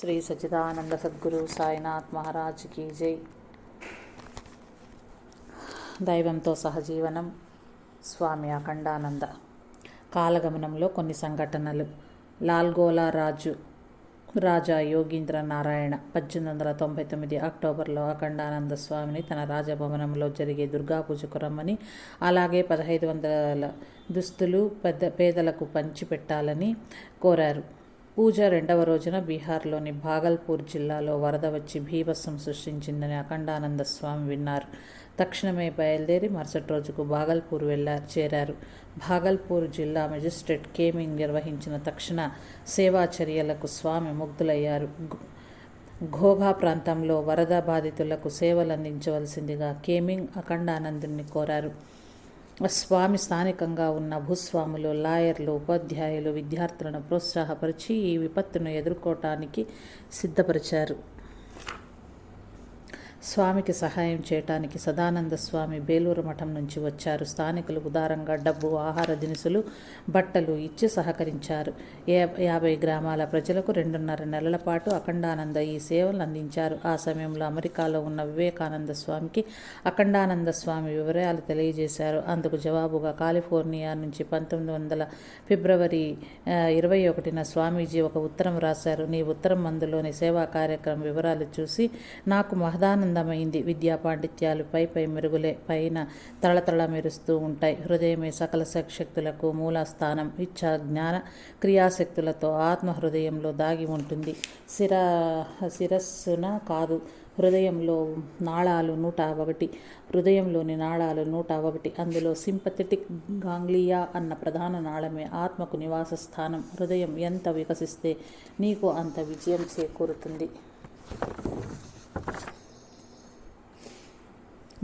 శ్రీ సచిదానంద సద్గురు సాయినాథ్ మహారాజ్ కీ జై. దైవంతో సహజీవనం స్వామి అఖండానంద. కాలగమనంలో కొన్ని సంఘటనలు. లాల్గోలా రాజు రాజా యోగీంద్ర నారాయణ పద్దెనిమిది వందల తొంభై తొమ్మిది అక్టోబర్లో అఖండానంద స్వామిని తన రాజభవనంలో జరిగే దుర్గా పూజకు రమ్మని అలాగే పదహైదు వందల దుస్తులు పెద్ద పేదలకు పంచిపెట్టాలని కోరారు. పూజ రెండవ రోజున బీహార్లోని భాగల్పూర్ జిల్లాలో వరద వచ్చి భీభత్సం సృష్టించిందని అఖండానంద స్వామి విన్నారు. తక్షణమే బయలుదేరి మరుసటి రోజుకు భాగల్పూర్ వెళ్ళారు చేరారు. భాగల్పూర్ జిల్లా మెజిస్ట్రేట్ కేమింగ్ నిర్వహించిన తక్షణ సేవా చర్యలకు స్వామి ముగ్ధులయ్యారు. ఘోఘా ప్రాంతంలో వరద బాధితులకు సేవలందించవలసిందిగా కేమింగ్ అఖండానందుని కోరారు. స్వామి స్థానికంగా ఉన్న భూస్వాములు లాయర్లు ఉపాధ్యాయులు విద్యార్థులను ప్రోత్సాహపరిచి ఈ విపత్తును ఎదుర్కోవటానికి సిద్ధపరిచారు. స్వామికి సహాయం చేయటానికి సదానంద స్వామి బేలూరు మఠం నుంచి వచ్చారు. స్థానికులు ఉదారంగా డబ్బు ఆహార దినుసులు బట్టలు ఇచ్చి సహకరించారు. యా- యాభై గ్రామాల ప్రజలకు రెండున్నర నెలల పాటు అఖండానంద ఈ సేవలు అందించారు. ఆ సమయంలో అమెరికాలో ఉన్న వివేకానంద స్వామికి అఖండానంద స్వామి వివరాలు తెలియజేశారు. అందుకు జవాబుగా కాలిఫోర్నియా నుంచి పంతొమ్మిది వందల ఫిబ్రవరి ఇరవై ఒకటిన స్వామీజీ ఒక ఉత్తరం రాశారు. నీ ఉత్తరం మందులోని సేవా కార్యక్రమం వివరాలు చూసి నాకు అందమైంది విద్యా పాండిత్యాలు పై పై మెరుగులే పైన తళతళ మెరుస్తూ ఉంటాయి. హృదయమే సకల శక్తులకు మూల స్థానం ఇచ్చ జ్ఞాన క్రియాశక్తులతో ఆత్మ హృదయంలో దాగి ఉంటుంది. శిర శిరస్సున కాదు హృదయంలో నాళాలు నూట ఒకటి. హృదయంలోని నాళాలు నూట ఒకటి. అందులో సింపథెటిక్ గాంగ్లియా అన్న ప్రధాన నాళమే ఆత్మకు నివాస స్థానం. హృదయం ఎంత వికసిస్తే నీకు అంత విజయం చేకూరుతుంది.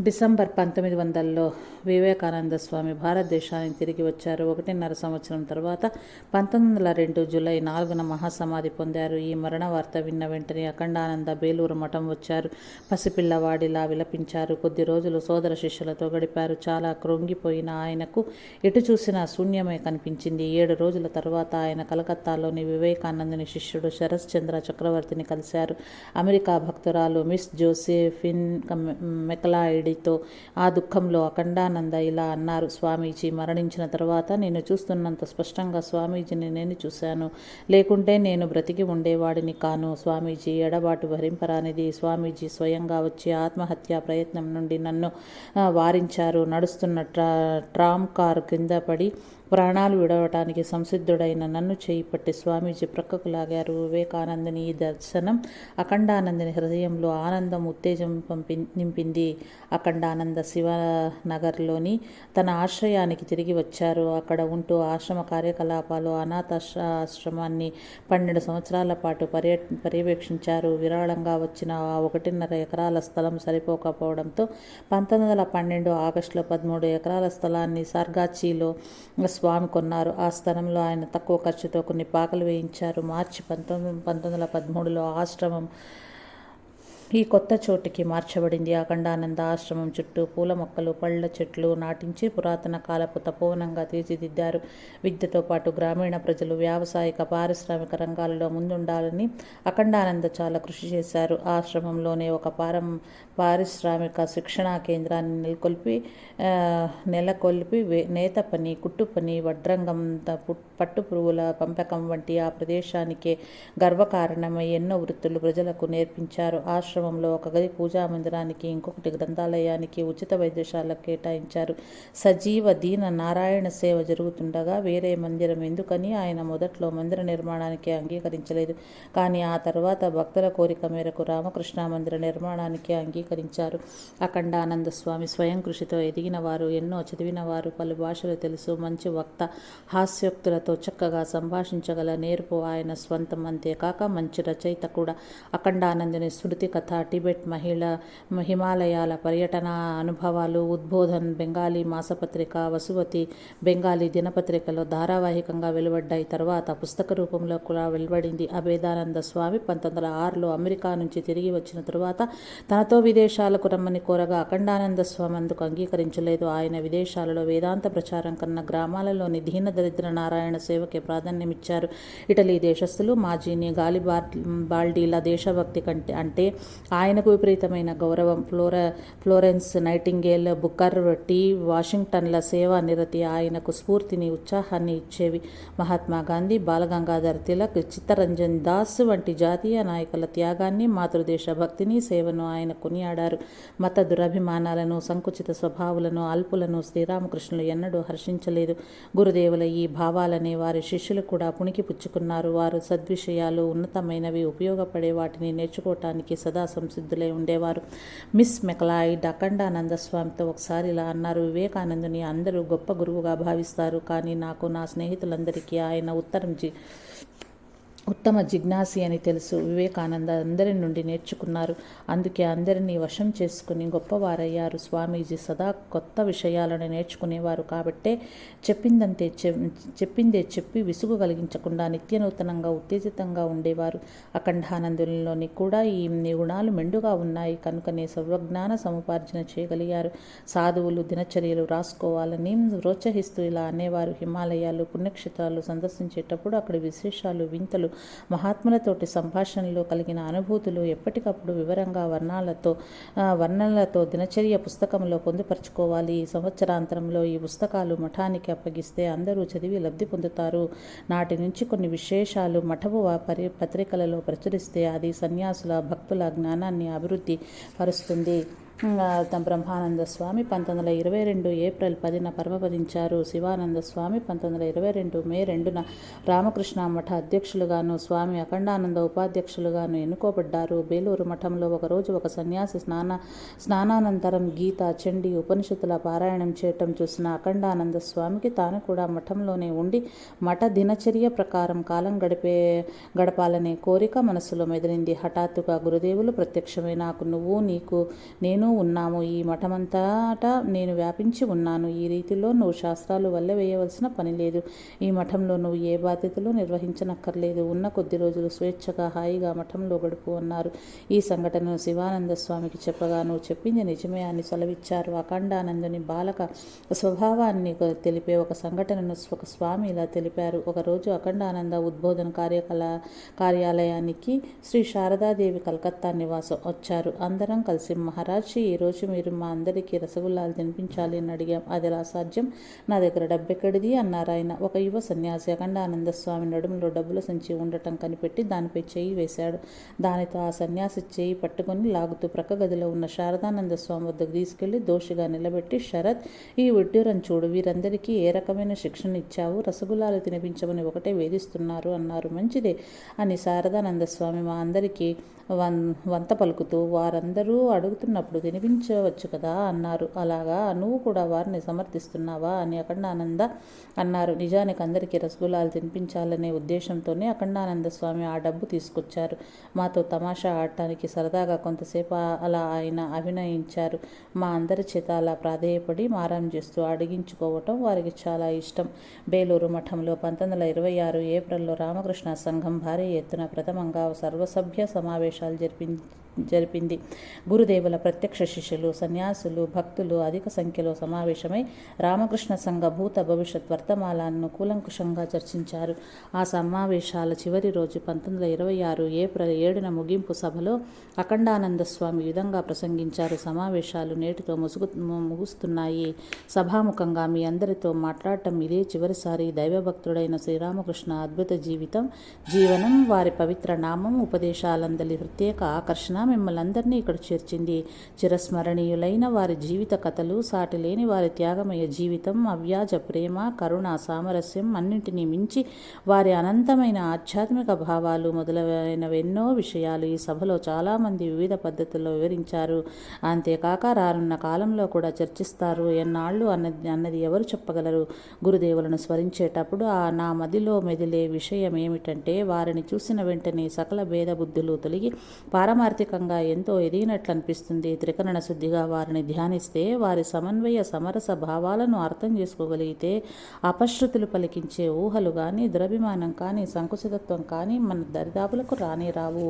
డిసెంబర్ పంతొమ్మిది వందలలో వివేకానంద స్వామి భారతదేశానికి తిరిగి వచ్చారు. ఒకటిన్నర సంవత్సరం తర్వాత పంతొమ్మిది వందల రెండు జూలై నాలుగున మహాసమాధి పొందారు. ఈ మరణ వార్త విన్న వెంటనే అఖండానంద బేలూరు మఠం వచ్చారు. పసిపిల్లవాడిలా విలపించారు. కొద్ది రోజులు సోదర శిష్యులతో గడిపారు. చాలా కృంగిపోయిన ఆయనకు ఎటు చూసినా శూన్యమే కనిపించింది. ఏడు రోజుల తర్వాత ఆయన కలకత్తాలోని వివేకానందుని శిష్యుడు శరశ్చంద్ర చక్రవర్తిని కలిశారు. అమెరికా భక్తురాలు మిస్ జోసెఫిన్ మెకలాయిడ్ మెకలాయిడితో ఆ దుఃఖంలో అఖండానంద ఇలా అన్నారు స్వామీజీ మరణించిన తర్వాత నేను చూస్తున్నంత స్పష్టంగా స్వామీజీని నేను చూశాను. లేకుంటే నేను బ్రతికి ఉండేవాడిని కాను. స్వామీజీ ఎడబాటు భరింపరానిది. స్వామీజీ స్వయంగా వచ్చి ఆత్మహత్య ప్రయత్నం నుండి నన్ను వారించారు. నడుస్తున్న ట్రా ట్రామ్ కారు కింద పడి ప్రాణాలు విడవటానికి సంసిద్ధుడైన నన్ను చేయి పట్టి స్వామీజీ ప్రక్కకు లాగారు వివేకానందని ఈ దర్శనం అఖండానందని హృదయంలో ఆనందం ఉత్తేజం పంపి నింపింది. అఖండానంద శివనగర్లోని తన ఆశ్రయానికి తిరిగి వచ్చారు. అక్కడ ఉంటూ ఆశ్రమ కార్యకలాపాలు అనాథ ఆశ్రమాన్ని పన్నెండు సంవత్సరాల పాటు పర్య పర్యవేక్షించారు. విరాళంగా వచ్చిన ఆ ఒకటిన్నర ఎకరాల స్థలం సరిపోకపోవడంతో పంతొమ్మిది వందల పన్నెండు ఆగస్టులో పదమూడు ఎకరాల స్థలాన్ని సార్గాచీలో స్వామి కొన్నారు. ఆ స్థలంలో ఆయన తక్కువ ఖర్చుతో కొన్ని పాకలు వేయించారు. మార్చి పంతొమ్మిది పంతొమ్మిది వందల పదమూడులో ఆశ్రమం ఈ కొత్త చోటికి మార్చబడింది. అఖండానంద ఆశ్రమం చుట్టూ పూల మొక్కలు పళ్ళ చెట్లు నాటించి పురాతన కాలపు తపోవనంగా తీర్చిదిద్దారు. విద్యతో పాటు గ్రామీణ ప్రజలు వ్యావసాయిక పారిశ్రామిక రంగాలలో ముందుండాలని అఖండానంద చాలా కృషి చేశారు. ఆశ్రమంలోనే ఒక పారం పారిశ్రామిక శిక్షణా కేంద్రాన్ని నెలకొల్పి నెలకొల్పి వే- నేత పని కుట్టు పని వడ్రంగం పు- పట్టు పురుగుల పంపకం వంటి ఆ ప్రదేశానికే గర్వకారణమై ఎన్నో వృత్తులు ప్రజలకు నేర్పించారు. ఆశ్రమంలో ఒక గది పూజా మందిరానికి ఇంకొకటి గ్రంథాలయానికి ఉచిత వైద్యశాలకు కేటాయించారు. సజీవ దీన నారాయణ సేవ జరుగుతుండగా వేరే మందిరం ఎందుకని ఆయన మొదట్లో మందిర నిర్మాణానికి అంగీకరించలేదు. కానీ ఆ తర్వాత భక్తుల కోరిక మేరకు రామకృష్ణ మందిర నిర్మాణానికి అంగీకరించారు. అఖండానంద స్వామి స్వయం కృషితో ఎదిగిన వారు ఎన్నో చదివిన వారు పలు భాషలు తెలుసు. మంచి వక్త హాస్యోక్తులతో చక్కగా సంభాషించగల నేర్పు ఆయన స్వంతం అంతేకాక మంచి రచయిత కూడా. అఖండానందుని స్మృతి కథ కథ టిబెట్ మహిళ హిమాలయాల పర్యటన అనుభవాలు ఉద్బోధన్ బెంగాలీ మాసపత్రిక వసువతి బెంగాలీ దినపత్రికలో ధారావాహికంగా వెలువడ్డాయి. తర్వాత పుస్తక రూపంలో కూడా వెలువడింది. అభేదానంద స్వామి పంతొమ్మిది వందల ఆరులో అమెరికా నుంచి తిరిగి వచ్చిన తరువాత తనతో విదేశాలకు రమ్మని కోరగా అఖండానంద స్వామి అందుకు అంగీకరించలేదు. ఆయన విదేశాలలో వేదాంత ప్రచారం కన్నా గ్రామాలలోని దీన దరిద్ర నారాయణ సేవకే ప్రాధాన్యమిచ్చారు. ఇటలీ దేశస్థులు మాజీని గాలి బాల్డీల దేశభక్తి కంటే అంటే ఆయనకు విపరీతమైన గౌరవం. ఫ్లోర ఫ్లోరెన్స్ నైటింగేల్ బుక్కర్ టీ వాషింగ్టన్ల సేవా నిరతి ఆయనకు స్ఫూర్తిని ఉత్సాహాన్ని ఇచ్చేవి. మహాత్మా గాంధీ బాలగంగాధర్ తిలక్ చిత్తరంజన్ దాస్ వంటి జాతీయ నాయకుల త్యాగాన్ని మాతృదేశ భక్తిని సేవను ఆయన కొనియాడారు. మత దురభిమానాలను సంకుచిత స్వభావులను అల్పులను శ్రీరామకృష్ణులు ఎన్నడూ హర్షించలేదు. గురుదేవుల ఈ భావాలనే వారి శిష్యులు కూడా పుణికి పుచ్చుకున్నారు. వారు సద్విషయాలు ఉన్నతమైనవి ఉపయోగపడే వాటిని నేర్చుకోవటానికి సదా సంసిద్ధులై ఉండేవారు. మిస్ మెకలాయిడ్ అఖండానంద స్వామితో ఒకసారి ఇలా అన్నారు వివేకానందుని అందరూ గొప్ప గురువుగా భావిస్తారు. కానీ నాకు నా స్నేహితులందరికీ ఆయన ఉత్తరం జి ఉత్తమ జిజ్ఞాసి అని తెలుసు. వివేకానంద అందరి నుండి నేర్చుకున్నారు. అందుకే అందరినీ వశం చేసుకుని గొప్పవారయ్యారు. స్వామీజీ సదా కొత్త విషయాలను నేర్చుకునేవారు కాబట్టే చెప్పిందంతే చెప్పిందే చెప్పి విసుగు కలిగించకుండా నిత్యనూతనంగా ఉత్తేజితంగా ఉండేవారు. అఖండానందునిలోని కూడా ఈ గుణాలు మెండుగా ఉన్నాయి. కనుకనే సర్వజ్ఞాన సముపార్జన చేయగలిగారు. సాధువులు దినచర్యలు రాసుకోవాలని ప్రోత్సహిస్తూ ఇలా అనేవారు. హిమాలయాలు పుణ్యక్షేత్రాలు సందర్శించేటప్పుడు అక్కడి విశేషాలు వింతలు మహాత్ములతోటి సంభాషణలో కలిగిన అనుభూతులు ఎప్పటికప్పుడు వివరంగా వర్ణాలతో వర్ణనలతో దినచర్య పుస్తకంలో పొందుపరుచుకోవాలి. ఈ సంవత్సరాంతరంలో ఈ పుస్తకాలు మఠానికి అప్పగిస్తే అందరూ చదివి లబ్ధి పొందుతారు. నాటి నుంచి కొన్ని విశేషాలు మఠపు పరి పత్రికలలో ప్రచురిస్తే అది సన్యాసుల భక్తుల జ్ఞానాన్ని అభివృద్ధి పరుస్తుంది. బ్రహ్మానంద స్వామి పంతొమ్మిది వందల ఇరవై రెండు ఏప్రిల్ పదిన పరమపదించారు శివానంద స్వామి పంతొమ్మిది వందల ఇరవై రెండు మే రెండున రామకృష్ణ మఠ అధ్యక్షులుగాను స్వామి అఖండానంద ఉపాధ్యక్షులుగాను ఎన్నుకోబడ్డారు. బేలూరు మఠంలో ఒకరోజు ఒక సన్యాసి స్నాన స్నానానంతరం గీత చండి ఉపనిషత్తుల పారాయణం చేయటం చూసిన అఖండానంద స్వామికి తాను కూడా మఠంలోనే ఉండి మఠ దినచర్య ప్రకారం కాలం గడిపే గడపాలనే కోరిక మనసులో మెదిలింది. హఠాత్తుగా గురుదేవులు ప్రత్యక్షమే నాకు నువ్వు నీకు నేను నేను ఉన్నాము. ఈ మఠమంతటా నేను వ్యాపించి ఉన్నాను. ఈ రీతిలో నువ్వు శాస్త్రాలు వల్ల వేయవలసిన పని లేదు. ఈ మఠంలో నువ్వు ఏ బాధ్యతలు నిర్వహించనక్కర్లేదు. ఉన్న కొద్ది రోజులు స్వేచ్ఛగా హాయిగా మఠంలో గడుపు అన్నారు. ఈ సంఘటనను శివానంద స్వామికి చెప్పగా నువ్వు చెప్పింది నిజమే. అని సెలవిచ్చారు. అఖండానందుని బాలక స్వభావాన్ని తెలిపే ఒక సంఘటనను ఒక స్వామి ఇలా తెలిపారు. ఒకరోజు అఖండానంద ఉద్బోధన కార్యకలా కార్యాలయానికి శ్రీ శారదాదేవి కలకత్తా నివాసం వచ్చారు. అందరం కలిసి మహారాజ్ వచ్చి ఈరోజు మీరు మా అందరికీ రసగుల్లాలు తినిపించాలి అని అడిగాం. అది అసాధ్యం నా దగ్గర డబ్బెక్కడిది అన్నారు ఆయన. ఒక యువ సన్యాసి అఖండానంద స్వామి నడుములో డబ్బుల సంచి ఉండటం కనిపెట్టి దానిపై చేయి వేశాడు. దానితో ఆ సన్యాసి చేయి పట్టుకొని లాగుతూ ప్రక్క గదిలో ఉన్న శారదానంద స్వామి వద్దకు తీసుకెళ్ళి దోషిగా నిలబెట్టి శరత్ ఈ విడ్డూరం చూడు. వీరందరికీ ఏ రకమైన శిక్షణ ఇచ్చావు? రసగుల్లాలు తినిపించమని ఒకటే వేధిస్తున్నారు అన్నారు. మంచిదే అని శారదానంద స్వామి మా అందరికీ వన్ వంత పలుకుతూ వారందరూ అడుగుతున్నప్పుడు వినిపించవచ్చు కదా అన్నారు. అలాగా? నువ్వు కూడా వారిని సమర్థిస్తున్నావా అని అఖండానంద అన్నారు. నిజానికి అందరికీ రసగుల్లాలు తినిపించాలనే ఉద్దేశంతోనే అఖండానంద స్వామి ఆ డబ్బు తీసుకొచ్చారు. మాతో తమాషా ఆడటానికి సరదాగా కొంతసేపు అలా ఆయన అభినయించారు. మా అందరి చేత అలా ప్రాధేయపడి మారం చేస్తూ అడిగించుకోవటం వారికి చాలా ఇష్టం. బేలూరు మఠంలో పంతొమ్మిది వందల ఇరవై ఆరు ఏప్రిల్లో రామకృష్ణ సంఘం భారీ ఎత్తున ప్రథమంగా సర్వసభ్య సమావేశాలు జరిపింది జరిపింది. గురుదేవుల ప్రత్యక్ష శిష్యులు సన్యాసులు భక్తులు అధిక సంఖ్యలో సమావేశమై రామకృష్ణ సంఘ భూత భవిష్యత్ వర్తమానాలను కూలంకుషంగా చర్చించారు. ఆ సమావేశాల చివరి రోజు పంతొమ్మిది వందల ఇరవై ఆరు ఏప్రిల్ ఏడున ముగింపు సభలో అఖండానంద స్వామి విధంగా ప్రసంగించారు. సమావేశాలు నేటితో ముసుగు ముగుస్తున్నాయి. సభాముఖంగా మీ అందరితో మాట్లాడటం ఇదే చివరిసారి. దైవభక్తుడైన శ్రీరామకృష్ణ అద్భుత జీవితం జీవనం వారి పవిత్ర నామం ఉపదేశాలందలి ప్రత్యేక ఆకర్షణ మిమ్మల్ని అందరినీ ఇక్కడ చేర్చింది. చిరస్మరణీయులైన వారి జీవిత కథలు సాటి లేని వారి త్యాగమయ జీవితం అవ్యాజ ప్రేమ కరుణ సామరస్యం అన్నింటినీ మించి వారి అనంతమైన ఆధ్యాత్మిక భావాలు మొదలైనవెన్నో విషయాలు ఈ సభలో చాలామంది వివిధ పద్ధతుల్లో వివరించారు. అంతేకాక రానున్న కాలంలో కూడా చర్చిస్తారు. ఎన్నాళ్ళు అన్నది అన్నది ఎవరు చెప్పగలరు? గురుదేవులను స్మరించేటప్పుడు ఆ నా మదిలో మెదిలే విషయం ఏమిటంటే వారిని చూసిన వెంటనే సకల భేద బుద్ధులు తొలగి పారమార్థిక రకంగా ఎంతో ఎదిగినట్లు అనిపిస్తుంది త్రికరణ శుద్ధిగా వారిని ధ్యానిస్తే వారి సమన్వయ సమరస భావాలను అర్థం చేసుకోగలిగితే అపశృతులు పలికించే ఊహలు కానీ దురభిమానం కానీ సంకుచితత్వం కానీ మన దరిదాపులకు రానే రావు.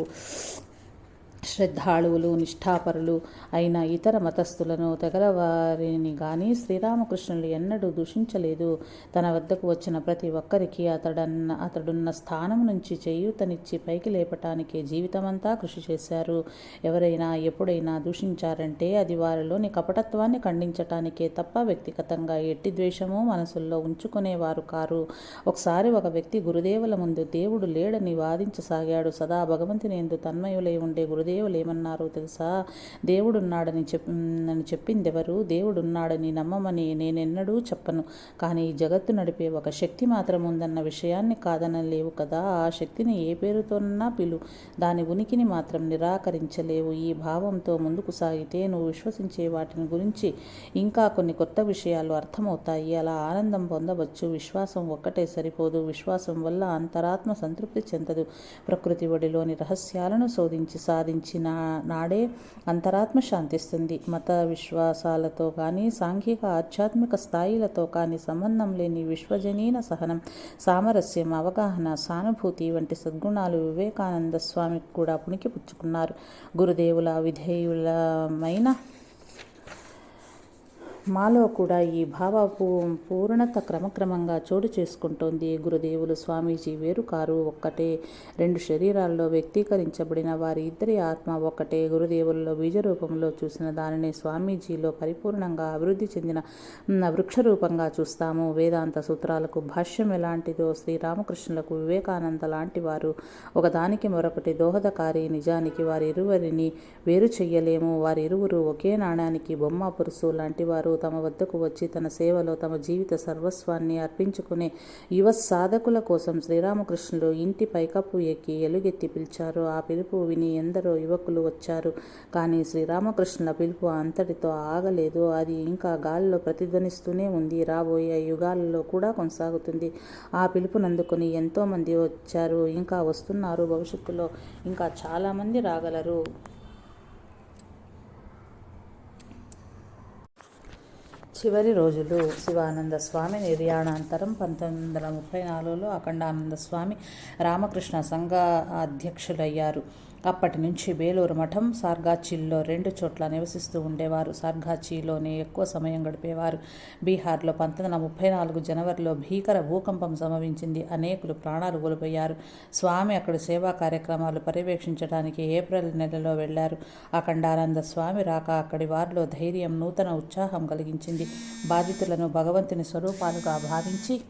శ్రద్ధాళువులు నిష్ఠాపరులు అయిన ఇతర మతస్థులను తెగలవారిని గాని శ్రీరామకృష్ణులు ఎన్నడూ దూషించలేదు. తన వద్దకు వచ్చిన ప్రతి ఒక్కరికి అతడన్న అతడున్న స్థానం నుంచి చేయూతనిచ్చి పైకి లేపటానికే జీవితమంతా కృషి చేశారు. ఎవరైనా ఎప్పుడైనా దూషించారంటే అది వారిలోని కపటత్వాన్ని ఖండించటానికే తప్ప వ్యక్తిగతంగా ఎట్టి ద్వేషము మనసుల్లో ఉంచుకునేవారు కారు. ఒకసారి ఒక వ్యక్తి గురుదేవుల ముందు దేవుడు లేడని వాదించసాగాడు. సదా భగవంతుని ఎందు తన్మయులై ఉండే గురుదేవు ఏమన్నారో తెలుసా? దేవుడున్నాడని చెప్ అని చెప్పిందెవరు? దేవుడున్నాడని నమ్మమని నేనెన్నడూ చెప్పను. కానీ ఈ జగత్తు నడిపే ఒక శక్తి మాత్రం ఉందన్న విషయాన్ని కాదనలేవు కదా. ఆ శక్తిని ఏ పేరుతోనన్నా పిలు. దాని ఉనికిని మాత్రం నిరాకరించలేవు. ఈ భావంతో ముందుకు సాగితే నువ్వు విశ్వసించే వాటిని గురించి ఇంకా కొన్ని కొత్త విషయాలు అర్థమవుతాయి. అలా ఆనందం పొందవచ్చు. విశ్వాసం ఒక్కటే సరిపోదు. విశ్వాసం వల్ల అంతరాత్మ సంతృప్తి చెందదు. ప్రకృతి ఒడిలోని రహస్యాలను శోధించి సాధించిన నాడే అంతరాత్మ శాంతిస్తుంది. మత విశ్వాసాలతో కానీ సాంఘిక ఆధ్యాత్మిక స్థాయిలతో కానీ సంబంధం లేని విశ్వజనీన సహనం సామరస్యం అవగాహన సానుభూతి వంటి సద్గుణాలు వివేకానంద స్వామికి కూడా పుణికి పుచ్చుకున్నారు. గురుదేవుల విధేయులమైన మాలో కూడా ఈ భావ పూ- పూర్ణత క్రమక్రమంగా చోటు చేసుకుంటోంది. గురుదేవులు స్వామీజీ వేరు కారు ఒక్కటే రెండు శరీరాల్లో వ్యక్తీకరించబడిన వారి ఇద్దరి ఆత్మ ఒక్కటే. గురుదేవుల్లో బీజ రూపంలో చూసిన దానిని స్వామీజీలో పరిపూర్ణంగా అభివృద్ధి చెందిన వృక్షరూపంగా చూస్తాము. వేదాంత సూత్రాలకు భాష్యం ఎలాంటిదో శ్రీరామకృష్ణులకు వివేకానంద లాంటి వారు ఒకదానికి మరొకటి దోహదకారి నిజానికి వారి ఇరువురిని వేరు చెయ్యలేము. వారి ఇరువురు ఒకే నాణానికి బొమ్మ పురుసు లాంటి వారు తమ వద్దకు వచ్చి తన సేవలో తమ జీవిత సర్వస్వాన్ని అర్పించుకునే యువ సాధకుల కోసం శ్రీరామకృష్ణులు ఇంటి పైకప్పు ఎక్కి ఎలుగెత్తి పిలిచారు. ఆ పిలుపు విని ఎందరో యువకులు వచ్చారు. కానీ శ్రీరామకృష్ణుల పిలుపు అంతటితో ఆగలేదు. అది ఇంకా గాలిలో ప్రతిధ్వనిస్తూనే ఉంది. రాబోయే యుగాలలో కూడా కొనసాగుతుంది. ఆ పిలుపునందుకొని ఎంతోమంది వచ్చారు. ఇంకా వస్తున్నారు. భవిష్యత్తులో ఇంకా చాలామంది రాగలరు. చివరి రోజులు శివానంద స్వామి నిర్యాణాంతరం పంతొమ్మిది వందల ముప్పై నాలుగులో అఖండానంద స్వామి రామకృష్ణ సంఘ అధ్యక్షులయ్యారు అప్పటి నుంచి బేలూరు మఠం సార్గాచీల్లో రెండు చోట్ల నివసిస్తూ ఉండేవారు. సార్గాచీలోనే ఎక్కువ సమయం గడిపేవారు. బీహార్లో పంతొమ్మిది వందల ముప్పై నాలుగు జనవరిలో భీకర భూకంపం సంభవించింది. అనేకులు ప్రాణాలు కోల్పోయారు. స్వామి అక్కడ సేవా కార్యక్రమాలు పర్యవేక్షించడానికి ఏప్రిల్ నెలలో వెళ్ళారు అఖండానంద స్వామి రాక అక్కడి వారిలో ధైర్యం నూతన ఉత్సాహం కలిగించింది. బాధితులను భగవంతుని స్వరూపాలుగా భావించి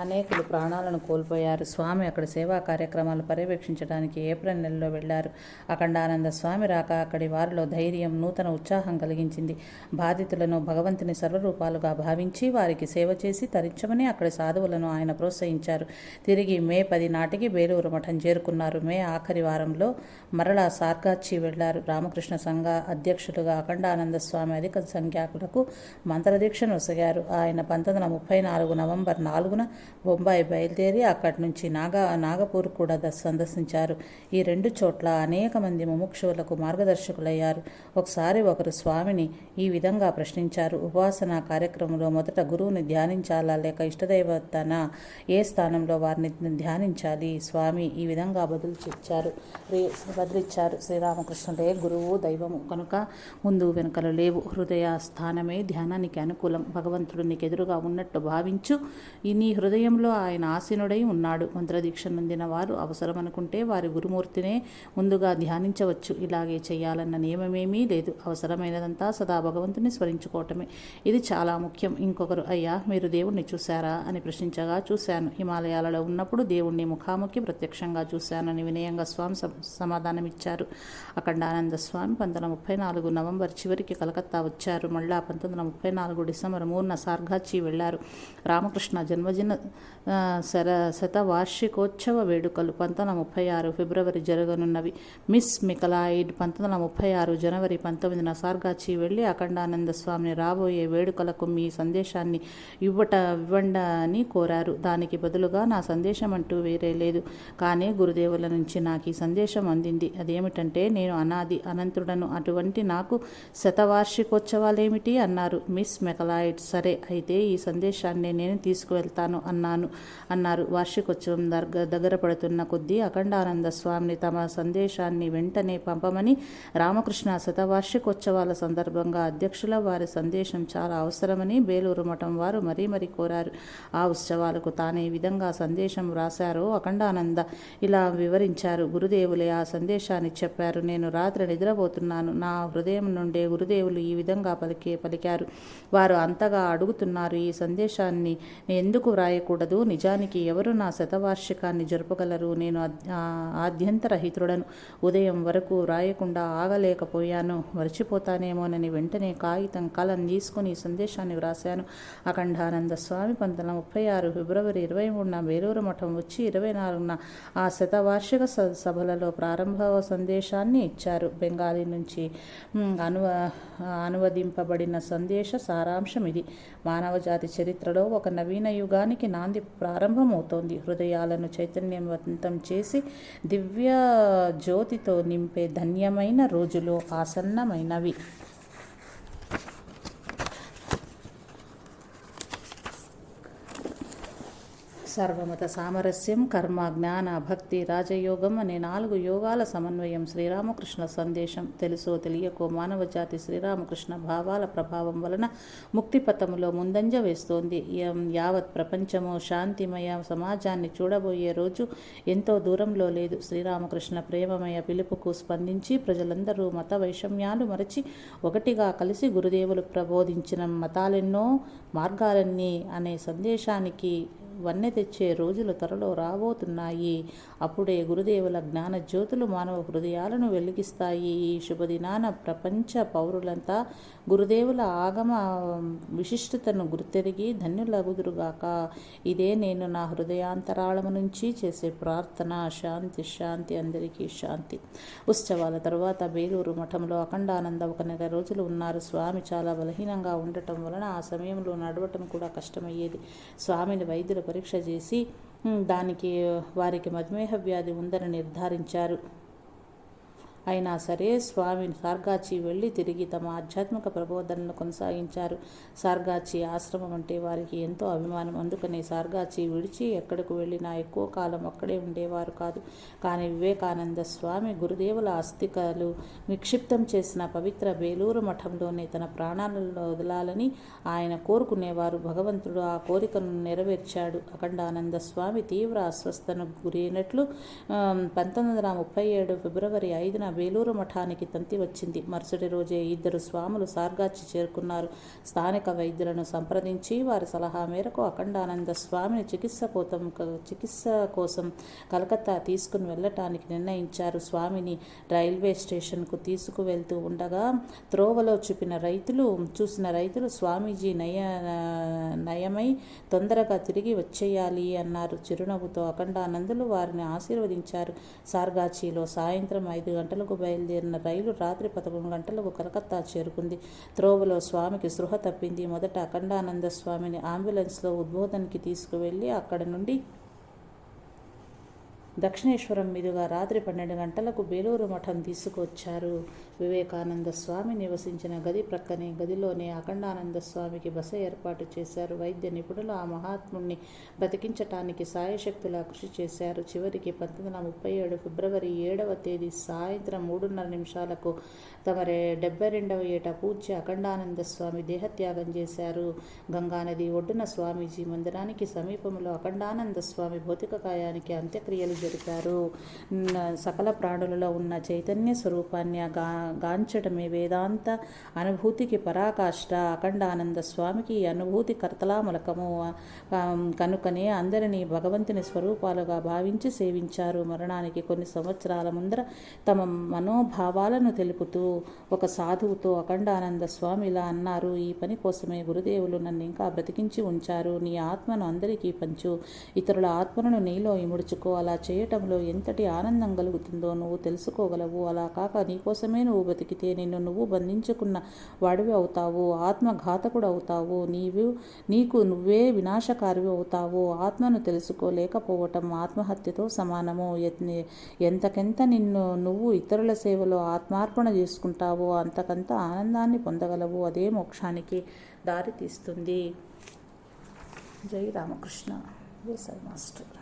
అనేకులు ప్రాణాలను కోల్పోయారు. స్వామి అక్కడ సేవా కార్యక్రమాలు పర్యవేక్షించడానికి ఏప్రిల్ నెలలో వెళ్ళారు అఖండానంద స్వామి రాక అక్కడి వారిలో ధైర్యం నూతన ఉత్సాహం కలిగించింది. బాధితులను భగవంతుని సర్వరూపాలుగా భావించి వారికి సేవ చేసి తరించమని అక్కడి సాధువులను ఆయన ప్రోత్సహించారు. తిరిగి మే పది నాటికి బేలూరు మఠం చేరుకున్నారు. మే ఆఖరి వారంలో మరలా సార్గాచి వెళ్ళారు రామకృష్ణ సంఘ అధ్యక్షులుగా అఖండానంద స్వామి అధిక సంఖ్యాకులకు మంత్రదీక్షను ఒసగారు ఆయన పంతొమ్మిది వందల ముప్పై నాలుగు నవంబర్ నాలుగున బొంబాయి బయలుదేరి అక్కడి నుంచి నాగా నాగపూర్ కూడా సందర్శించారు. ఈ రెండు చోట్ల అనేక మంది ముముక్షువులకు మార్గదర్శకులయ్యారు. ఒకసారి ఒకరు స్వామిని ఈ విధంగా ప్రశ్నించారు. ఉపాసన కార్యక్రమంలో మొదట గురువుని ధ్యానించాలా లేక ఇష్టదైవతన ఏ స్థానంలో వారిని ధ్యానించాలి? స్వామి ఈ విధంగా బదులు ఇచ్చారు రే- బదులిచ్చారు. శ్రీరామకృష్ణుడే గురువు దైవము. కనుక ముందు వెనుకలు లేవు. హృదయ స్థానమే ధ్యానానికి అనుకూలం. భగవంతుడు నీకు ఎదురుగా ఉన్నట్టు భావించు. ఈ నీ హృదయంలో ఆయన ఆసీనుడై ఉన్నాడు. మంత్రదీక్ష నొందిన వారు అవసరం అనుకుంటే వారి గురుమూర్తినే ముందుగా ధ్యానించవచ్చు. ఇలాగే చేయాలన్న నియమమేమీ లేదు. అవసరమైనదంతా సదా భగవంతుని స్మరించుకోవటమే. ఇది చాలా ముఖ్యం. ఇంకొకరు అయ్యా మీరు దేవుణ్ణి చూశారా? అని ప్రశ్నించగా చూశాను. హిమాలయాలలో ఉన్నప్పుడు దేవుణ్ణి ముఖాముఖి ప్రత్యక్షంగా చూశానని వినయంగా స్వామి సమాధానమిచ్చారు. అఖండానంద స్వామి పంతొమ్మిది ముప్పై నాలుగు నవంబర్ చివరికి కలకత్తా వచ్చారు. మళ్ళా పంతొమ్మిది ముప్పై నాలుగు డిసెంబర్ మూడున సార్గాచి వెళ్ళారు రామకృష్ణ జన్మదిన శర శతవార్షికోత్సవ వేడుకలు పంతొమ్మిది వందల ముప్పై ఆరు ఫిబ్రవరి జరగనున్నవి. మిస్ మికలాయిడ్ పంతొమ్మిది వందల ముప్పై ఆరు జనవరి పంతొమ్మిదిన సార్గాచి వెళ్ళి అఖండానంద స్వామిని రాబోయే వేడుకలకు మీ సందేశాన్ని ఇవ్వట ఇవ్వండి అని కోరారు. దానికి బదులుగా నా సందేశం అంటూ వేరే లేదు. కానీ గురుదేవుల నుంచి నాకు ఈ సందేశం అందింది. అదేమిటంటే నేను అనాది అనంతుడను. అటువంటి నాకు శతవార్షికోత్సవాలేమిటి? అన్నారు. Miss McLeod. సరే అయితే ఈ సందేశాన్ని నేను తీసుకువెళ్తాను అన్నాను. అన్నారు. వార్షికోత్సవం దగ్గర దగ్గర పడుతున్న కొద్దీ అఖండానంద స్వామిని తమ సందేశాన్ని వెంటనే పంపమని రామకృష్ణ శతవార్షికోత్సవాల సందర్భంగా అధ్యక్షుల వారి సందేశం చాలా అవసరమని బేలూరు మఠం వారు మరీ మరీ కోరారు. ఆ ఉత్సవాలకు తానే విధంగా సందేశం రాశారో అఖండానంద ఇలా వివరించారు. గురుదేవులే ఆ సందేశాన్ని చెప్పారు. నేను రాత్రి నిద్రపోతున్నాను. నా హృదయం నుండే గురుదేవులు ఈ విధంగా పలికే పలికారు. వారు అంతగా అడుగుతున్నారు. ఈ సందేశాన్ని ఎందుకు వ్రాయ రాయకూడదు నిజానికి ఎవరు నా శతవార్షికాన్ని జరుపగలరు? నేను ఆద్యంతరహితుడను. ఉదయం వరకు వ్రాయకుండా ఆగలేకపోయాను. మర్చిపోతానేమోనని వెంటనే కాగితం కలం తీసుకుని సందేశాన్ని వ్రాశాను. అఖండానంద స్వామి పంతొమ్మిది ముప్పై ఆరు ఫిబ్రవరి ఇరవై మూడున వేలూరు మఠం వచ్చి ఇరవై నాలుగున ఆ శతవార్షిక స- సభలలో ప్రారంభ సందేశాన్ని ఇచ్చారు. బెంగాలీ నుంచి అనువ అనువదింపబడిన సందేశ సారాంశం ఇది. మానవజాతి చరిత్రలో ఒక నవీన యుగానికి నాంది ప్రారంభమవుతోంది. హృదయాలను చైతన్యవంతం చేసి దివ్య జ్యోతితో నింపే ధన్యమైన రోజులు ఆసన్నమైనవి. సర్వమత సామరస్యం కర్మ జ్ఞాన భక్తి రాజయోగం అనే నాలుగు యోగాల సమన్వయం శ్రీరామకృష్ణ సందేశం. తెలుసో తెలియకో మానవజాతి శ్రీరామకృష్ణ భావాల ప్రభావం వలన ముక్తిపథములో ముందంజ వేస్తోంది. యావత్ ప్రపంచము శాంతిమయ సమాజాన్ని చూడబోయే రోజు ఎంతో దూరంలో లేదు. శ్రీరామకృష్ణ ప్రేమమయ పిలుపుకు స్పందించి ప్రజలందరూ మత వైషమ్యాలు మరచి ఒకటిగా కలిసి గురుదేవులు ప్రబోధించిన మతాలెన్నో మార్గాలన్నీ అనే సందేశానికి వన్నె తెచ్చే రోజులు త్వరలో రాబోతున్నాయి. అప్పుడే గురుదేవుల జ్ఞాన జ్యోతులు మానవ హృదయాలను వెలిగిస్తాయి. ఈ శుభదినాన ప్రపంచ పౌరులంతా గురుదేవుల ఆగమ విశిష్టతను గుర్తెరిగి ధన్యులగుదురుగాక. ఇదే నేను నా హృదయాంతరాళము నుంచి చేసే ప్రార్థన. శాంతి శాంతి అందరికీ శాంతి. ఉత్సవాల తర్వాత బేలూరు మఠంలో అఖండానంద ఒక నెల రోజులు ఉన్నారు. స్వామి చాలా బలహీనంగా ఉండటం వలన ఆ సమయంలో నడవటం కూడా కష్టమయ్యేది. స్వామిని వైద్యుల పరీక్ష చేసి దానికి వారికి మధుమేహ వ్యాధి ఉందని నిర్ధారించారు. అయినా సరే స్వామి సార్గాచి వెళ్ళి తిరిగి తమ ఆధ్యాత్మిక ప్రబోధనలు కొనసాగించారు. సార్గాచి ఆశ్రమం అంటే వారికి ఎంతో అభిమానం. అందుకనే సార్గాచి విడిచి ఎక్కడికి వెళ్ళినా ఎక్కువ కాలం అక్కడే ఉండేవారు కాదు. కానీ వివేకానంద స్వామి గురుదేవుల అస్థికలు నిక్షిప్తం చేసిన పవిత్ర బేలూరు మఠంలోనే తన ప్రాణాలలో వదలాలని ఆయన కోరుకునేవారు. భగవంతుడు ఆ కోరికను నెరవేర్చాడు. అఖండానంద స్వామి తీవ్ర అస్వస్థను గురైనట్లు పంతొమ్మిది వందల ముప్పై ఏడు ఫిబ్రవరి ఐదున వేలూరు మఠానికి తంతి వచ్చింది. మరుసటి రోజే ఇద్దరు స్వాములు సార్గాచి చేరుకున్నారు. స్థానిక వైద్యులను సంప్రదించి వారి సలహా మేరకు అఖండానంద స్వామిని చికిత్స కోసం చికిత్స కోసం కలకత్తా తీసుకుని వెళ్ళటానికి నిర్ణయించారు. స్వామిని రైల్వే స్టేషన్కు తీసుకువెళ్తూ ఉండగా త్రోవలో చూపిన రైతులు చూసిన రైతులు స్వామీజీ నయ నయమై తొందరగా తిరిగి వచ్చేయాలి అన్నారు. చిరునవ్వుతో అఖండానందులు వారిని ఆశీర్వదించారు. సార్గాచిలో సాయంత్రం ఐదు గంటలకు బయలుదేరిన రైలు రాత్రి పదకొండు గంటలకు కలకత్తా చేరుకుంది. త్రోవలో స్వామికి సృహ తప్పింది. మొదట అఖండానంద స్వామిని అంబులెన్స్లో ఉద్బోధనకి తీసుకువెళ్ళి అక్కడ నుండి దక్షిణేశ్వరం మీదుగా రాత్రి పన్నెండు గంటలకు బేలూరు మఠం తీసుకొచ్చారు. వివేకానంద స్వామి నివసించిన గది ప్రక్కనే గదిలోనే అఖండానంద స్వామికి బస ఏర్పాటు చేశారు. వైద్య నిపుణులు ఆ మహాత్ముణ్ణి బ్రతికించటానికి సాయశక్తులా కృషి చేశారు. చివరికి పంతొమ్మిది వందల ముప్పై ఏడు ఫిబ్రవరి ఏడవ తేదీ సాయంత్రం మూడున్నర నిమిషాలకు తమ డెబ్బై రెండవ ఏట పూజ్య అఖండానంద స్వామి దేహత్యాగం చేశారు. గంగానది ఒడ్డున స్వామీజీ మందిరానికి సమీపంలో అఖండానంద స్వామి భౌతిక కాయానికి అంత్యక్రియలు జరిపారు. సకల ప్రాణులలో ఉన్న చైతన్య స్వరూపాన్ని గా గాంచడమే వేదాంత అనుభూతికి పరాకాష్ట. అఖండానంద స్వామికి అనుభూతి కర్తలామలకము కనుకనే అందరినీ భగవంతుని స్వరూపాలుగా భావించి సేవించారు. మరణానికి కొన్ని సంవత్సరాల ముందర తమ మనోభావాలను తెలుపుతూ ఒక సాధువుతో అఖండానంద స్వామి ఇలా అన్నారు. ఈ పని కోసమే గురుదేవులు నన్ను ఇంకా బ్రతికించి ఉంచారు. నీ ఆత్మను అందరికీ పంచు. ఇతరుల ఆత్మను నీలో ఇముడుచుకో. అలా చేయటంలో ఎంతటి ఆనందం కలుగుతుందో నువ్వు తెలుసుకోగలవు. అలా కాక నీకోసమే నువ్వు నువ్వు బతికితే నిన్ను నువ్వు బంధించుకున్న వాడివి అవుతావు ఆత్మఘాతకుడు అవుతావు. నీవు నీకు నువ్వే వినాశకారివి అవుతావు. ఆత్మను తెలుసుకోలేకపోవటం ఆత్మహత్యతో సమానము. ఎంతకెంత నిన్ను నువ్వు ఇతరుల సేవలో ఆత్మార్పణ చేసుకుంటావో అంతకంత ఆనందాన్ని పొందగలవు. అదే మోక్షానికి దారితీస్తుంది. జై రామకృష్ణ. వేసవి మాస్టర్